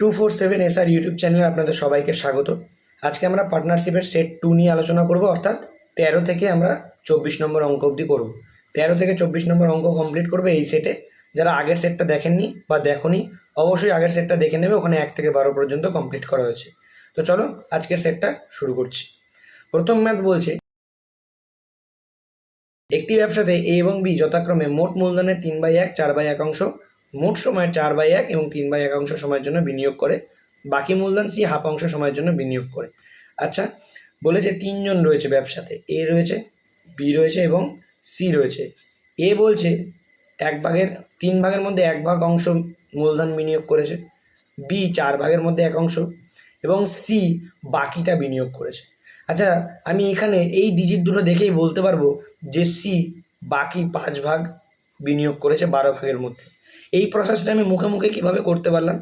Two four seven S R YouTube চ্যানেলে আপনাদের সবাইকে স্বাগত। আজকে আমরা পার্টনারশিপের সেট টু নিয়ে আলোচনা করব, অর্থাৎ তেরো থেকে আমরা চব্বিশ নম্বর অঙ্ক অবধি করব। তেরো থেকে চব্বিশ নম্বর অঙ্ক কমপ্লিট করবে এই সেটে। যারা আগের সেটটা দেখেননি বা দেখোনি, অবশ্যই আগের সেটটা দেখে নেবে, ওখানে এক থেকে বারো পর্যন্ত কমপ্লিট করা হয়েছে। তো চলো, আজকের সেটটা শুরু করছি। প্রথম ম্যাথ বলছে, একটি ব্যবসাতে এ এবং বি যথাক্রমে মোট মূলধনের তিন বাই এক, চার বাই একাংশ মোট সময় চার বাই এক এবং তিন বাই একাংশ সময়ের জন্য বিনিয়োগ করে, বাকি মূলধন সি হাফ অংশ সময়ের জন্য বিনিয়োগ করে। আচ্ছা বলেছে তিনজন রয়েছে ব্যবসাতে, এ রয়েছে, বি রয়েছে এবং সি রয়েছে। এ বলছে এক ভাগের, তিন ভাগের মধ্যে এক ভাগ অংশ মূলধন বিনিয়োগ করেছে, বি চার ভাগের মধ্যে এক অংশ, এবং সি বাকিটা বিনিয়োগ করেছে। আচ্ছা আমি এখানে এই ডিজিট দুটো দেখেই বলতে পারব যে সি বাকি পাঁচ ভাগ বিনিয়োগ করেছে বারো ভাগের মধ্যে। এই প্রসেসটা আমি মুখে মুখে কীভাবে করতে পারলাম?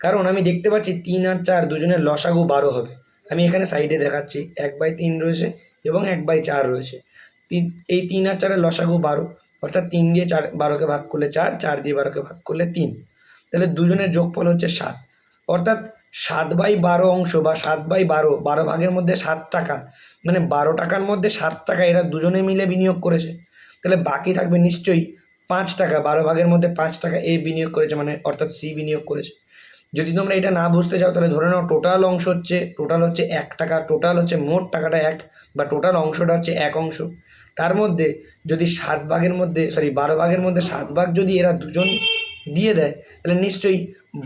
কারণ আমি দেখতে পাচ্ছি তিন আর চার দুজনের লসাগু বারো হবে। আমি এখানে সাইডে দেখাচ্ছি, এক বাই তিন রয়েছে এবং এক বাই চার রয়েছে। তিন, এই তিন আর চারের লসাগু বারো, অর্থাৎ তিন দিয়ে চার, বারোকে ভাগ করলে চার চার দিয়ে বারোকে ভাগ করলে তিন। তাহলে দুজনের যোগফল হচ্ছে সাত। অর্থাৎ সাত বাই বারো অংশ বা সাত বাই বারো বারো ভাগের মধ্যে সাত টাকা মানে বারো টাকার মধ্যে সাত টাকা এরা দুজনে মিলে বিনিয়োগ করেছে। তাহলে বাকি থাকবে নিশ্চয়ই পাঁচ টাকা, বারো ভাগের মধ্যে পাঁচ টাকা এ বিনিয়োগ করেছে মানে অর্থাৎ সি বিনিয়োগ করেছে। যদি তোমরা এটা না বুঝতে চাও, তাহলে ধরে নাও টোটাল অংশ হচ্ছে টোটাল হচ্ছে এক টাকা টোটাল হচ্ছে মোট টাকাটা এক, বা টোটাল অংশটা হচ্ছে এক অংশ। তার মধ্যে যদি সাত ভাগের মধ্যে সরি বারো ভাগের মধ্যে সাত ভাগ যদি এরা দুজন দিয়ে দেয়, তাহলে নিশ্চয়ই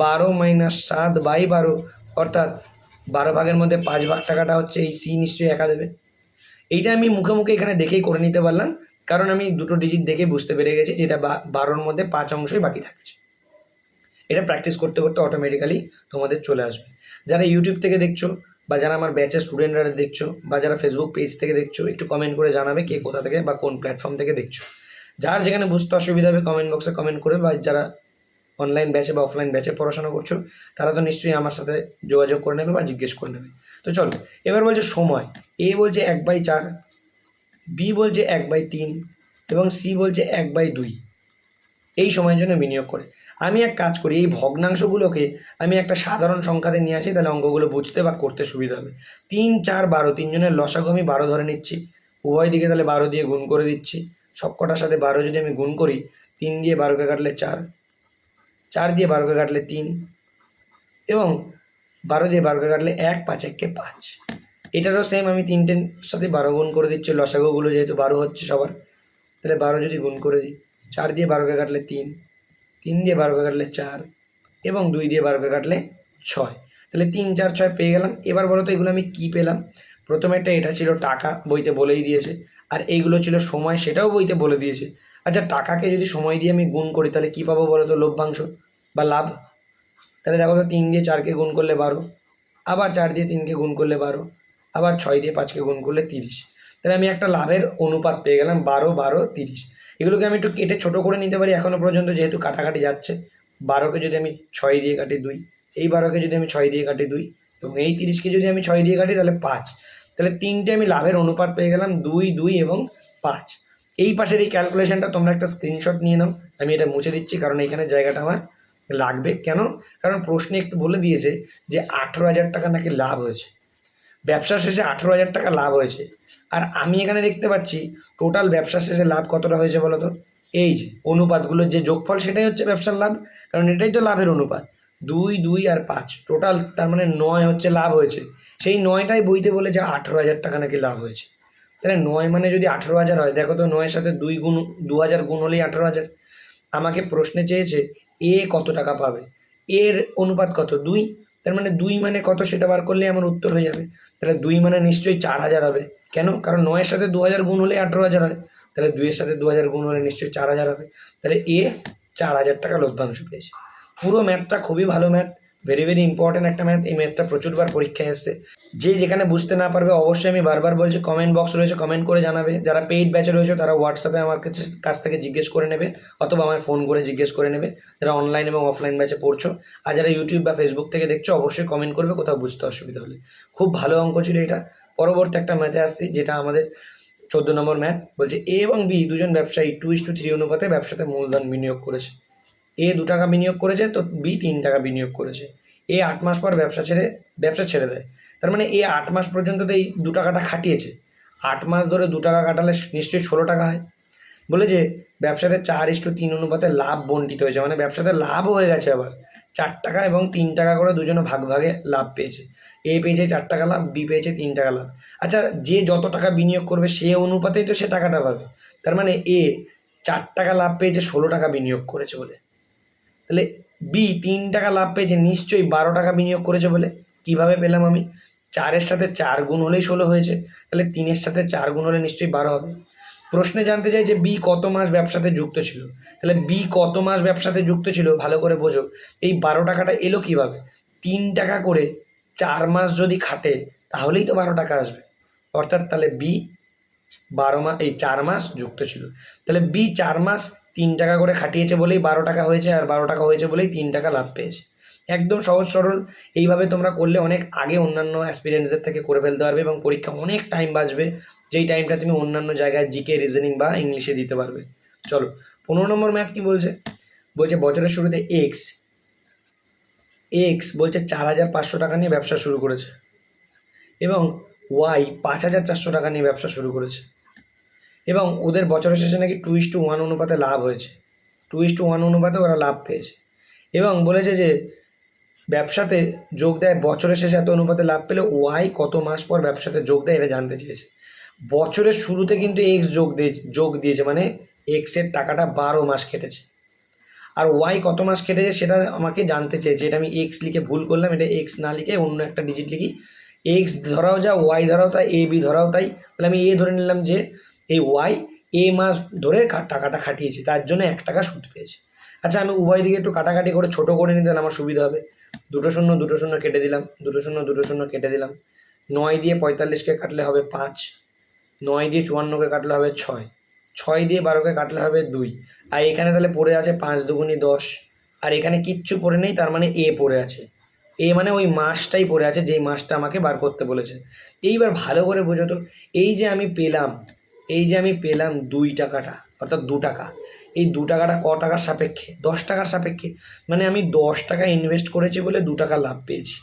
বারো মাইনাস সাত বাই বারো, অর্থাৎ বারো ভাগের মধ্যে পাঁচ ভাগ টাকাটা হচ্ছে এই সি নিশ্চয়ই একা দেবে। এইটা আমি মুখে মুখে এখানে দেখেই করে নিতে পারলাম। কারণ আমি দুটো ডিজিট দেখে বুঝতে পেরে গেছি যেটা বারোর মধ্যে পাঁচ অংশই বাকি থাকছে। এটা প্র্যাকটিস করতে করতে অটোমেটিক্যালি তোমাদের চলে আসবে। যারা ইউটিউব থেকে দেখছ বা যারা আমার ব্যাচের স্টুডেন্টরা দেখছ বা যারা ফেসবুক পেজ থেকে দেখছ, একটু কমেন্ট করে জানাবে কে কোথা থেকে বা কোন প্ল্যাটফর্ম থেকে দেখছ। যার যেখানে বুঝতে অসুবিধা হবে কমেন্ট বক্সে কমেন্ট করে বা যারা অনলাইন ব্যাচে বা অফলাইন ব্যাচে পড়াশোনা করছ, তারা তো নিশ্চয়ই আমার সাথে যোগাযোগ করে নেবে বা জিজ্ঞেস করে নেবে। তো চলো, এবার বলছে সময়। এ বলছে এক বাই চার। বি বলছে এক বাই তিন এবং সি বলছে এক বাই দুই। এই সময়ের জন্য বিনিয়োগ করে। আমি এক কাজ করি, এই ভগ্নাংশগুলোকে আমি একটা সাধারণ সংখ্যাতে নিয়ে আসি, তাহলে অঙ্কগুলো বুঝতে বা করতে সুবিধা হবে। তিন, চার, বারো তিনজনের লসাগু আমি বারো ধরে নিচ্ছি। উভয় দিকে তাহলে বারো দিয়ে গুণ করে দিচ্ছি। সব কটার সাথে বারো যদি আমি গুণ করি, তিন দিয়ে বারোকে কাটলে চার চার দিয়ে বারোকে কাটলে তিন এবং বারো দিয়ে বারোকে কাটলে এক, পাঁচ, এককে পাঁচ। এটারও সেম আমি তিনটের সাথে বারো গুণ করে দিচ্ছি, লসাগুগুলো যেহেতু বারো হচ্ছে সবার, তাহলে বারো যদি গুণ করে দিই, চার দিয়ে বারোকে কাটলে তিন তিন দিয়ে বারোকে কাটলে চার, এবং দুই দিয়ে বারোকে কাটলে ছয়, তাহলে তিন, চার, ছয় পেয়ে গেলাম। এবার বলো তো এগুলো আমি কী পেলাম? প্রথমেরটা এটা ছিল টাকা, বইতে বলেই দিয়েছে, আর এইগুলো ছিল সময়, সেটাও বইতে বলে দিয়েছে। আচ্ছা টাকাকে যদি সময় দিয়ে আমি গুণ করি, তাহলে কী পাবো বলো তো, লভ্যাংশ বা লাভ? তাহলে দেখো তো তিন দিয়ে চারকে গুণ করলে বারো, আবার চার দিয়ে তিনকে গুণ করলে বারো আবার ছয় দিয়ে পাঁচকে গুণ করলে তিরিশ। তাহলে আমি একটা লাভের অনুপাত পেয়ে গেলাম বারো বারো, তিরিশ। এগুলোকে আমি একটু কেটে ছোট করে নিতে পারি এখনও পর্যন্ত যেহেতু কাটাকাটি যাচ্ছে। বারোকে যদি আমি ছয় দিয়ে কাটি দুই, এই বারোকে যদি আমি ছয় দিয়ে কাটি দুই এবং এই তিরিশকে যদি আমি ছয় দিয়ে কাটি, তাহলে পাঁচ। তাহলে তিনটে আমি লাভের অনুপাত পেয়ে গেলাম দুই দুই এবং পাঁচ। এই পাশের এই ক্যালকুলেশনটা তোমরা একটা স্ক্রিনশট নিয়ে নাও, আমি এটা মুছে দিচ্ছি কারণ এখানে জায়গাটা আমার লাগবে। কেন? কারণ প্রশ্নে একটু বলে দিয়েছে যে আঠেরো হাজার টাকা নাকি লাভ হয়েছে। ব্যবসা শেষে আঠেরো হাজার টাকা লাভ হয়েছে। আর আমি এখানে দেখতে পাচ্ছি টোটাল ব্যবসা শেষে লাভ কতটা হয়েছে বলো তো? এই যে, অনুপাতগুলোর যে যোগফল, সেটাই হচ্ছে ব্যবসার লাভ, কারণ এটাই তো লাভের অনুপাত। দুই দুই আর পাঁচ টোটাল তার মানে নয় হচ্ছে লাভ হয়েছে। সেই নয়টাই বইতে বলে যে আঠেরো হাজার টাকা নাকি লাভ হয়েছে। তাহলে নয় মানে যদি আঠেরো হাজার হয়, দেখো তো নয়ের সাথে দুই গুণ, দু হাজার গুণ হলেই আঠেরো হাজার। আমাকে প্রশ্নে চেয়েছে, এ কত টাকা পাবে? এর অনুপাত কত? দুই, তার মানে দুই মানে কত সেটা বার করলে আমার উত্তর হয়ে যাবে। তাহলে দুই মানে নিশ্চয়ই চার হাজার হবে। কেন? কারণ নয়ের সাথে দু হাজার গুণ হলে আঠেরো হাজার হয়। তাহলে দুইয়ের সাথে দু হাজার গুণ হলে নিশ্চয়ই চার হাজার হবে। তাহলে এ চার হাজার টাকা লভ্যাংশ পেয়েছে। পুরো ম্যাথটা খুবই ভালো ম্যাথ ভেরি ভেরি ইম্পর্ট্যান্ট একটা ম্যাথ এই ম্যাথটা প্রচুরবার পরীক্ষায় এসছে। যে যেখানে বুঝতে না পারবে, অবশ্যই আমি বারবার বলছি কমেন্ট বক্স রয়েছে কমেন্ট করে জানাবে। যারা পেইড ব্যাচে রয়েছে, তারা হোয়াটসঅ্যাপে আমার কাছে কাছ থেকে জিজ্ঞেস করে নেবে, অথবা আমায় ফোন করে জিজ্ঞেস করে নেবে। যারা অনলাইন এবং অফলাইন ব্যাচে পড়ছো, আর যারা ইউটিউব বা ফেসবুক থেকে দেখছ, অবশ্যই কমেন্ট করবে, কোথাও বুঝতে অসুবিধা হলে। খুব ভালো অঙ্ক ছিল এটা। পরবর্তী একটা ম্যাথে আসছি, যেটা আমাদের চোদ্দ নম্বর ম্যাথ বলছে এ এবং বি দুজন ব্যবসায়ী টু ইস টু থ্রি অনুপাতে ব্যবসাতে মূলধন বিনিয়োগ করেছে। এ দু টাকা বিনিয়োগ করেছে, তো বি তিন টাকা বিনিয়োগ করেছে। এ আট মাস পর ব্যবসা ছেড়ে ব্যবসা ছেড়ে দেয়। তার মানে এ আট মাস পর্যন্ত তো এই দু টাকাটা খাটিয়েছে। আট মাস ধরে দু টাকা কাটালে নিশ্চয়ই ষোলো টাকা হয়। বলে যে ব্যবসাতে চার ইস্টু তিন অনুপাতে লাভ বন্টিত হয়েছে মানে ব্যবসাতে লাভও হয়ে গেছে আবার। চার টাকা এবং তিন টাকা করে দুজনে ভাগ ভাগে লাভ পেয়েছে। এ পেয়েছে চার টাকা লাভ, বি পেয়েছে তিন টাকা লাভ। আচ্ছা যে যত টাকা বিনিয়োগ করবে সে অনুপাতেই তো সে টাকাটা পাবে। তার মানে এ চার টাকা লাভ পেয়েছে, ষোলো টাকা বিনিয়োগ করেছে বলে। তাহলে বি তিন টাকা লাভ পেয়েছে, নিশ্চয়ই বারো টাকা বিনিয়োগ করেছে বলে। কীভাবে পেলাম আমি? চারের সাথে চার গুণ হলেই ষোলো হয়েছে, তাহলে তিনের সাথে চার গুণ হলে নিশ্চয়ই বারো হবে। প্রশ্নে জানতে চাই যে বি কত মাস ব্যবসাতে যুক্ত ছিল? তাহলে বি কত মাস ব্যবসাতে যুক্ত ছিল, ভালো করে বোঝো। এই বারো টাকাটা এলো কীভাবে? তিন টাকা করে চার মাস যদি খাটে, তাহলেই তো বারো টাকা আসবে। অর্থাৎ তাহলে বি বারো মাস এই চার মাস যুক্ত ছিল। তাহলে বি চার মাস তিন টাকা করে খাটিয়েছে বলেই বারো টাকা হয়েছে আর বারো টাকা হয়েছে বলেই তিন টাকা লাভ পেয়েছে। একদম সহজ সরল, এইভাবে তোমরা করলে অনেক আগে অন্যান্য অ্যাসপিরিয়েন্সদের থেকে করে ফেলতে পারবে এবং পরীক্ষা অনেক টাইম বাঁচবে, যেই টাইমটা তুমি অন্যান্য জায়গায় জিকে রিজনিং বা ইংলিশে দিতে পারবে। চলো, পনেরো নম্বর ম্যাথ কি বলছে? বলছে বছরের শুরুতে এক্স এক্স বলছে চার হাজার পাঁচশো টাকা নিয়ে ব্যবসা শুরু করেছে এবং ওয়াই পাঁচ হাজার চারশো টাকা নিয়ে ব্যবসা শুরু করেছে। এবং ওদের বছরের শেষে নাকি টু ইস টু ওয়ান অনুপাতে লাভ হয়েছে। টু ইস টু ওয়ান অনুপাতে ওরা লাভ পেয়েছে। এবং বলেছে যে, ব্যবসাতে যোগ দেয়, বছরের শেষে এত অনুপাতে লাভ পেলে ওয়াই কত মাস পর ব্যবসাতে যোগ দেয় এটা জানতে চেয়েছে। বছরের শুরুতে কিন্তু এক্স যোগ দিয়ে যোগ দিয়েছে মানে এক্সের টাকাটা বারো মাস কেটেছে। আর ওয়াই কত মাস কেটেছে সেটা আমাকে জানতে চেয়েছে, এটা আমি এক্স লিখে ভুল করলাম, এটা এক্স না লিখে অন্য একটা ডিজিট লিখি। এক্স ধরাও যা, ওয়াই ধরাও তাই, এ বি ধরাও তাই, তাহলে আমি এ ধরে নিলাম যে এই ওয়াই এ মাস ধরে টাকাটা খাটিয়েছে, তার জন্য এক টাকা সুদ পেয়েছে। আচ্ছা আমি উভয় দিকে একটু কাটাকাটি করে ছোট করে নিতে আমার সুবিধা হবে। দুটো শূন্য দুটো শূন্য কেটে দিলাম, দুটো শূন্য দুটো শূন্য কেটে দিলাম। নয় দিয়ে পঁয়তাল্লিশকে কাটলে হবে পাঁচ, নয় দিয়ে চুয়ান্নকে কাটলে হবে ছয় ছয় দিয়ে বারোকে কাটলে হবে দুই। আর এখানে তাহলে পড়ে আছে পাঁচ দুগুনি দশ। আর এখানে কিচ্ছু পড়ে নেই, তার মানে এ পড়ে আছে। এ মানে ওই মাসটাই পড়ে আছে, যেই মাসটা আমাকে বার করতে বলেছে। এইবার ভালো করে বোঝো তো, এই যে আমি পেলাম এই যে আমি পেলাম দুই টাকাটা, অর্থাৎ দু টাকা, এই দু টাকাটা ক টাকার সাপেক্ষে? দশ টাকার সাপেক্ষে? মানে আমি দশ টাকা ইনভেস্ট করেছি বলে দু টাকা লাভ পেয়েছি।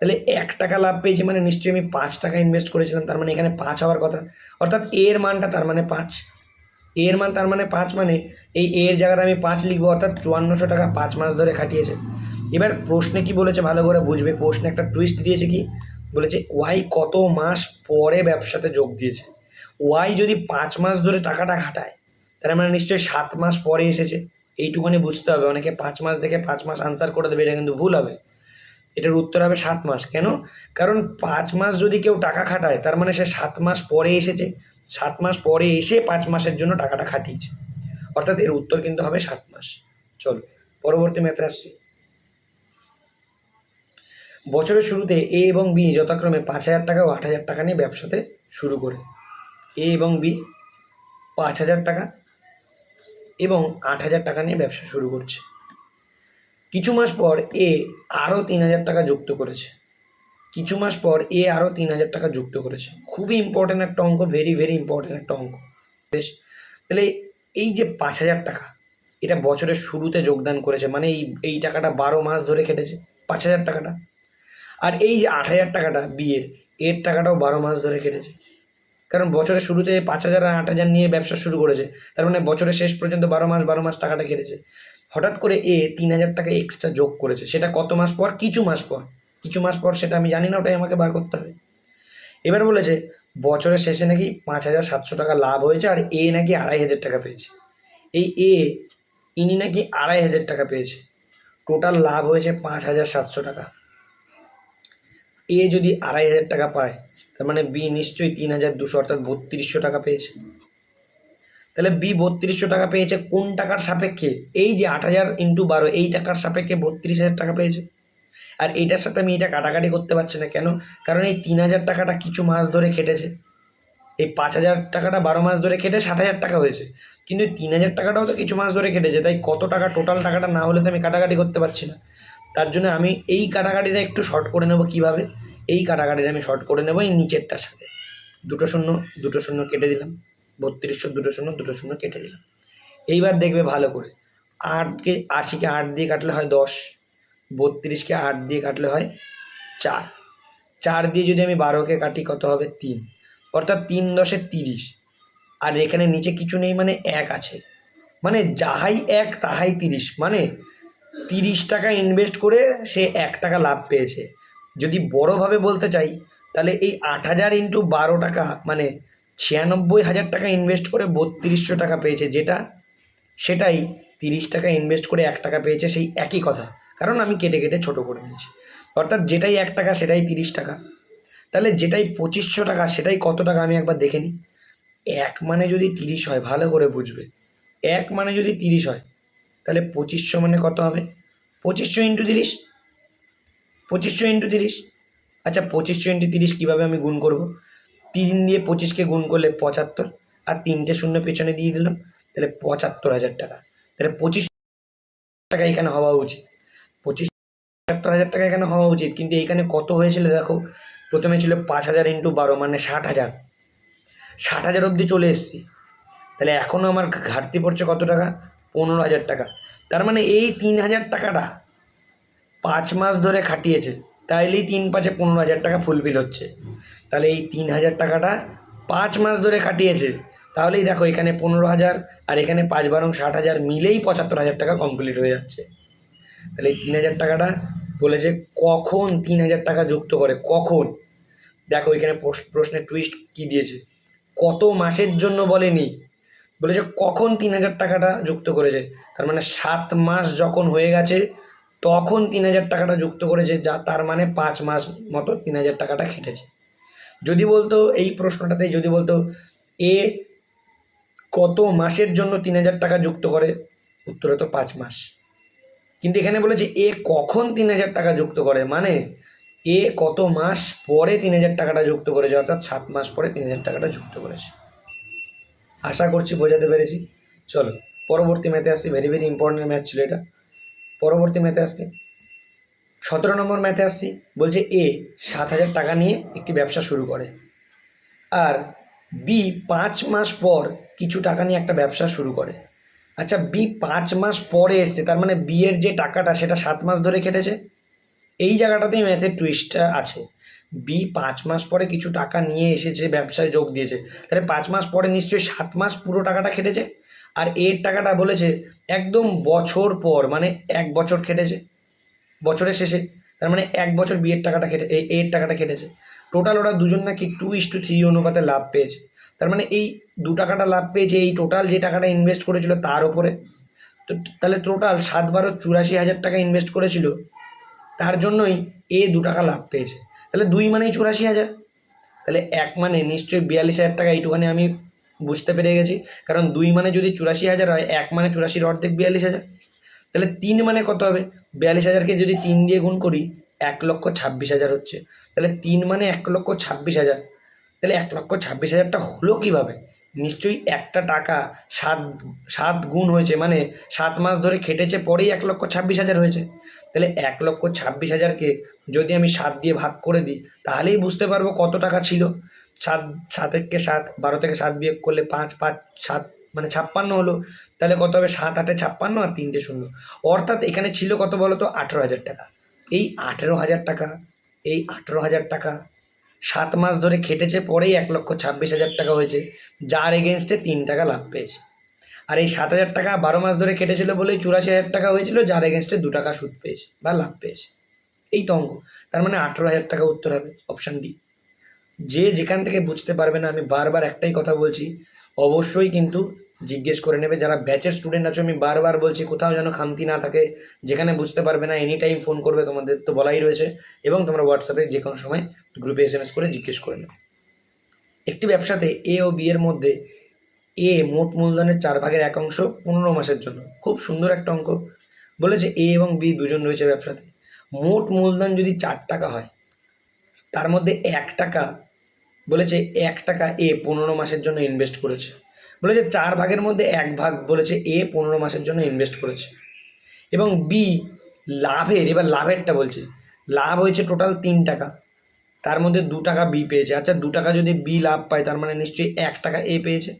তাহলে এক টাকা লাভ পেয়েছি মানে নিশ্চয়ই আমি পাঁচ টাকা ইনভেস্ট করেছিলাম, তার মানে এখানে পাঁচ হওয়ার কথা। অর্থাৎ এর মানটা তার মানে পাঁচ। এর মান তার মানে পাঁচ মানে এই এর জায়গাটা আমি পাঁচ লিখব, অর্থাৎ চুয়ান্নশো টাকা পাঁচ মাস ধরে খাটিয়েছে। এবার প্রশ্নে কি বলেছে ভালো করে বুঝবে? প্রশ্নে একটা টুইস্ট দিয়েছে কি? বলেছে ওয়াই কত মাস পরে ব্যবসাতে যোগ দিয়েছে? ওয়াই যদি পাঁচ মাস ধরে টাকাটা খাটায় তার মানে নিশ্চয়ই সাত মাস পরে এসেছে। এইটুকুনি বুঝতে হবে। অনেকে পাঁচ মাস দেখে পাঁচ মাস আনসার করে দেবে, এটা কিন্তু ভুল হবে। এটার উত্তর হবে সাত মাস। কেন? কারণ পাঁচ মাস যদি কেউ টাকা খাটায়, তার মানে সে সাত মাস পরে এসেছে। সাত মাস পরে এসে পাঁচ মাসের জন্য টাকাটা খাটিয়েছে। অর্থাৎ এর উত্তর কিন্তু হবে সাত মাস। চলো, পরবর্তী ম্যাথে আসছি। বছরের শুরুতে এ এবং বি যথাক্রমে পাঁচ হাজার টাকা ও আট হাজার টাকা নিয়ে ব্যবসাতে শুরু করে। এ এবং বি পাঁচ হাজার টাকা এবং আট হাজার টাকা নিয়ে ব্যবসা শুরু করছে। কিছু মাস পর এ আরও তিন হাজার টাকা যুক্ত করেছে। কিছু মাস পর এ আরও তিন হাজার টাকা যুক্ত করেছে। খুবই ইম্পর্ট্যান্ট একটা অঙ্ক ভেরি ভেরি ইম্পর্ট্যান্ট একটা অঙ্ক। বেশ, তাহলে এই যে পাঁচ হাজার টাকা, এটা বছরের শুরুতে যোগদান করেছে মানে এই এই টাকাটা বারো মাস ধরে কেটেছে পাঁচ হাজার টাকাটা। আর এই যে আট হাজার টাকাটা বিয়ের এর টাকাটাও বারো মাস ধরে কেটেছে কারণ বছরের শুরুতে পাঁচ হাজার আর আট হাজার নিয়ে ব্যবসা শুরু করেছে। তার মানে বছরের শেষ পর্যন্ত বারো মাস বারো মাস টাকাটা কেটেছে। হঠাৎ করে এ তিন হাজার টাকা এক্সট্রা যোগ করেছে। সেটা কত মাস পর? কিছু মাস পর। কিছু মাস পর সেটা আমি জানি না, ওটাই আমাকে বার করতে হবে। এবার বলেছে, বছরের শেষে নাকি পাঁচ হাজার সাতশো টাকা লাভ হয়েছে আর এ নাকি আড়াই হাজার টাকা পেয়েছে। এই এ, ইনি নাকি আড়াই হাজার টাকা পেয়েছে। টোটাল লাভ হয়েছে পাঁচ হাজার সাতশো টাকা। এ যদি আড়াই হাজার টাকা পায় তার মানে বি নিশ্চয়ই তিন হাজার দুশো, অর্থাৎ বত্রিশশো টাকা পেয়েছে। তাহলে বি বত্রিশশো টাকা পেয়েছে কোন টাকার সাপেক্ষে? এই যে আট হাজার ইন্টু বারো, এই টাকার সাপেক্ষে বত্রিশ হাজার টাকা পেয়েছে। আর এইটার সাথে আমি এটা কাটাকাটি করতে পারছি না, কেন? কারণ এই তিন হাজার টাকাটা কিছু মাস ধরে কেটেছে এই পাঁচ হাজার টাকাটা বারো মাস ধরে কেটে ষাট হাজার টাকা হয়েছে। কিন্তু তিন হাজার টাকাটাও তো কিছু মাস ধরে কেটেছে তাই কত টাকা টোটাল টাকাটা না হলে তো আমি কাটাকাটি করতে পারছি না। তার জন্য আমি এই কাটাকাটিটা একটু শর্ট করে নেব কীভাবে? এই কাটাকাটিটা আমি শর্ট করে নেব এই নিচেরটার সাথে। দুটো শূন্য দুটো শূন্য কেটে দিলাম। বত্রিশশো, দুটো শূন্য দুটো শূন্য কেটে দিলাম। এইবার দেখবে ভালো করে। আটকে, আশিকে আট দিয়ে কাটলে হয় দশ, বত্রিশকে আট দিয়ে কাটলে হয় চার। চার দিয়ে যদি আমি বারোকে কাটি, কত হবে তিন? অর্থাৎ তিন দশে তিরিশ। আর এখানে নিচে কিছু নেই মানে এক আছে। মানে যাহাই এক, তাহাই তিরিশ। মানে তিরিশ টাকা ইনভেস্ট করে সে এক টাকা লাভ পেয়েছে। যদি বড়োভাবে বলতে চাই, তাহলে এই আট হাজার ইন্টু বারো টাকা মানে ছিয়ানব্বই হাজার টাকা ইনভেস্ট করে বত্রিশশো টাকা পেয়েছে। যেটা, সেটাই তিরিশ টাকা ইনভেস্ট করে এক টাকা পেয়েছে, সেই একই কথা। কারণ আমি কেটে কেটে ছোট করে নিয়েছি। অর্থাৎ যেটাই এক টাকা, সেটাই তিরিশ টাকা। তাহলে যেটাই পঁচিশশো টাকা, সেটাই কত টাকা আমি একবার দেখে নিই। এক মানে যদি তিরিশ হয়, ভালো করে বুঝবে। এক মানে যদি তিরিশ হয়, তাহলে পঁচিশশো মানে কত হবে? পঁচিশশো ইন্টু তিরিশ? পঁচিশশো ইন্টু তিরিশ। আচ্ছা পঁচিশশো ইন্টু তিরিশ কীভাবে আমি গুণ করব? তিন দিয়ে পঁচিশকে গুণ করলে পঁচাত্তর, আর তিনটে শূন্য পেছনে দিয়ে দিলাম, তাহলে পঁচাত্তর হাজার টাকা। তাহলে পঁচিশ টাকা এখানে হওয়া উচিত। পঁচিশ পঁচাত্তর হাজার টাকা এখানে হওয়া উচিত, কিন্তু এইখানে কত হয়েছিল দেখো? প্রথমে ছিল পাঁচ হাজার ইন্টু বারো মানে ষাট হাজার। ষাট হাজার অবধি চলে এসেছি। তাহলে এখনও আমার ঘাটতি পড়ছে কত টাকা? পনেরো হাজার টাকা। তার মানে এই তিন হাজার টাকাটা পাঁচ মাস ধরে খাটিয়েছে। তাইলেই তিন পাঁচে পনেরো হাজার টাকা ফুলফিল হচ্ছে। তাহলে এই তিন হাজার টাকাটা পাঁচ মাস ধরে খাটিয়েছে। তাহলেই দেখো এখানে পনেরো হাজার আর এখানে পাঁচ বারং ষাট হাজার মিলেই পঁচাত্তর হাজার টাকা কমপ্লিট হয়ে যাচ্ছে। তাহলে এই তিন হাজার টাকাটা বলেছে কখন তিন হাজার টাকা যুক্ত করে? কখন? দেখো এখানে প্রশ- প্রশ্নের টুইস্ট কি দিয়েছে? কত মাসের জন্য বলেনি। বলেছে কখন তিন হাজার টাকাটা যুক্ত করেছে? তার মানে সাত মাস যখন হয়ে গেছে তখন তিন হাজার টাকাটা যুক্ত করেছে, যা তার মানে পাঁচ মাস মতো তিন হাজার টাকাটা খেটেছে। যদি বলতো, এই প্রশ্নটাতে যদি বলতো, এ কত মাসের জন্য তিন হাজার টাকা যুক্ত করে? উত্তর হতো পাঁচ মাস। কিন্তু এখানে বলেছে, এ কখন তিন হাজার টাকা যুক্ত করে? মানে এ কত মাস পরে তিন হাজার টাকাটা যুক্ত করেছে, অর্থাৎ সাত মাস পরে তিন হাজার টাকাটা যুক্ত করেছে। আশা করছি বোঝাতে পেরেছি। চলো, পরবর্তী ম্যাথে আসছি। ভেরি ভেরি ইম্পর্টেন্ট ম্যাথ ছিল এটা। পরবর্তী ম্যাথে আসছি। সতেরো নম্বর ম্যাথে আসছি, বলছে এ সাত হাজার টাকা নিয়ে একটি ব্যবসা শুরু করে। আর বি পাঁচ মাস পর কিছু টাকা নিয়ে একটা ব্যবসা শুরু করে। আচ্ছা বি পাঁচ মাস পরে এসছে, তার মানে বিয়ের যে টাকাটা, সেটা সাত মাস ধরে কেটেছে এই জায়গাটাতেই ম্যাথের টুইস্টটা আছে। বি পাঁচ মাস পরে কিছু টাকা নিয়ে এসেছে ব্যবসায় যোগ দিয়েছে, তাহলে পাঁচ মাস পরে নিশ্চয়ই সাত মাস পুরো টাকাটা খেটেছে? আর এর টাকাটা বলেছে একদম বছর পর মানে এক বছর খেটেছে, বছরের শেষে, তার মানে এক বছর বিয়ের টাকাটা কেটে এর টাকাটা কেটেছে টোটাল ওরা দুজন নাকি টু ইস টু থ্রি অনুপাতে লাভ পেয়েছে। তার মানে এই দু টাকাটা লাভ পেয়েছে, এই টোটাল যে টাকাটা ইনভেস্ট করেছিল তার ওপরে। তো তাহলে টোটাল সাত বারো চুরাশি হাজার টাকা ইনভেস্ট করেছিল, তার জন্যই এ দু টাকা লাভ পেয়েছে। তাহলে দুই মানেই চুরাশি হাজার। তাহলে এক মানে নিশ্চয়ই বিয়াল্লিশ হাজার টাকা, এইটুখানি আমি বুঝতে পেরে গেছি। কারণ দুই মানে যদি চুরাশি হাজার হয়, এক মানে চুরাশির অর্ধেক বিয়াল্লিশ হাজার। তাহলে তিন মানে কত হবে? বিয়াল্লিশ হাজারকে যদি তিন দিয়ে গুণ করি, এক লক্ষ ছাব্বিশ হাজার হচ্ছে। তাহলে তিন মানে এক লক্ষ ছাব্বিশ হাজার। তাহলে এক লক্ষ ছাব্বিশ হাজারটা হলো কীভাবে? নিশ্চয়ই একটা টাকা সাত সাত গুণ হয়েছে মানে সাত মাস ধরে খেটেছে পরেই এক লক্ষ ছাব্বিশ হাজার হয়েছে। তাহলে এক লক্ষ ছাব্বিশ হাজারকে যদি আমি সাত দিয়ে ভাগ করে দিই, তাহলেই বুঝতে পারব কত টাকা ছিল। সাত সাত থেকে সাত, বারো থেকে সাত বিয়োগ করলে পাঁচ পাঁচ, সাত মানে ছাপ্পান্ন হলো। তাহলে কত হবে? সাত, আটে ছাপ্পান্ন আর তিনটে শূন্য। অর্থাৎ এখানে ছিল কত বলো তো আঠেরো হাজার টাকা। এই আঠেরো হাজার টাকা, এই আঠেরো হাজার টাকা সাত মাস ধরে খেটেছে, পরেই এক লক্ষ ছাব্বিশ হাজার টাকা হয়েছে। যার এগেনস্টে তিন টাকা লাভ পেয়েছে। আর এই সাত হাজার টাকা বারো মাস ধরে কেটেছিল বলেই চুরাশি হাজার টাকা হয়েছিল, যার এগেনস্টে দু টাকা সুদ পেয়েছে বা লাভ পেয়েছে। এই তো অঙ্ক। তার মানে আঠেরো হাজার টাকা উত্তর হবে অপশান ডি যে যেখান থেকে বুঝতে পারবে না, আমি বারবার একটাই কথা বলছি, অবশ্যই কিন্তু জিজ্ঞেস করে নেবে। যারা ব্যাচের স্টুডেন্ট আছো, আমি বারবার বলছি, কোথাও যেন খামতি না থাকে, যেখানে বুঝতে পারবে না এনি টাইম ফোন করবে, তোমাদের তো বলাই রয়েছে, এবং তোমরা হোয়াটসঅ্যাপে যে কোনো সময় গ্রুপে এস এম এস করে জিজ্ঞেস করে নেবে। একটি ব্যবসাতে এ ও বি এর মধ্যে এ মোট মূলধনের চার ভাগের এক অংশ পনেরো মাসের জন্য। খুব সুন্দর একটা অঙ্ক। বলেছে এ এবং বি দুজন রয়েছে ব্যবসাতে। মোট মূলধন যদি চার টাকা হয়, তার মধ্যে এক টাকা বলেছে এক টাকা এ পনেরো মাসের জন্য ইনভেস্ট করেছে। বলেছে চার ভাগের মধ্যে এক ভাগ বলেছে এ পনেরো মাসের জন্য ইনভেস্ট করেছে। এবং বি লাভের, এবার লাভেরটা বলছে, লাভ হয়েছে টোটাল তিন টাকা। তার মধ্যে দু টাকা বি পেয়েছে। আচ্ছা দু টাকা যদি বি লাভ পায়, তার মানে নিশ্চয়ই এক টাকা এ পেয়েছে।